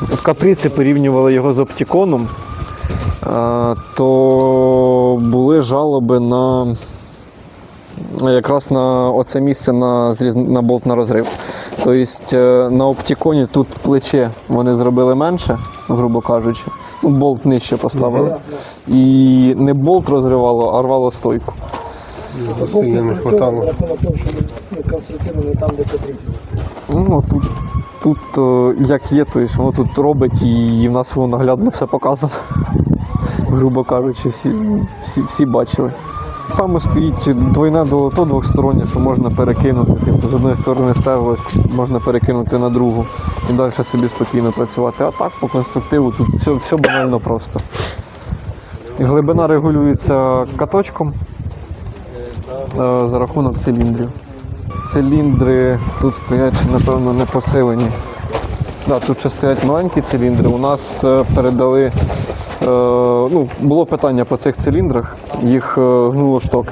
В каприці порівнювали його з оптіконом, то були жалоби на якраз на оце місце на, на болт на розрив. Тобто е, на оптіконі тут плече вони зробили менше, грубо кажучи. Ну, болт нижче поставили. І не болт розривало, а рвало стойку. Не хватало. Рахунок того, що ми конструктивно не там, де потрібно. Ну, тут, тут е, як є, то воно тут робить і в нас воно наглядно все показано. Грубо кажучи, всі, всі, всі бачили. Саме стоїть двойне долото двостороннє, що можна перекинути. Типу, з одної сторони стегло можна перекинути на другу і далі собі спокійно працювати. А так по конструктиву тут все, все банально просто. Глибина регулюється каточком за рахунок циліндрів. Циліндри тут стоять, напевно, не посилені. Да, тут ще стоять маленькі циліндри. У нас е, передали. Е, ну, було питання по цих циліндрах, їх е, гнуло штоки.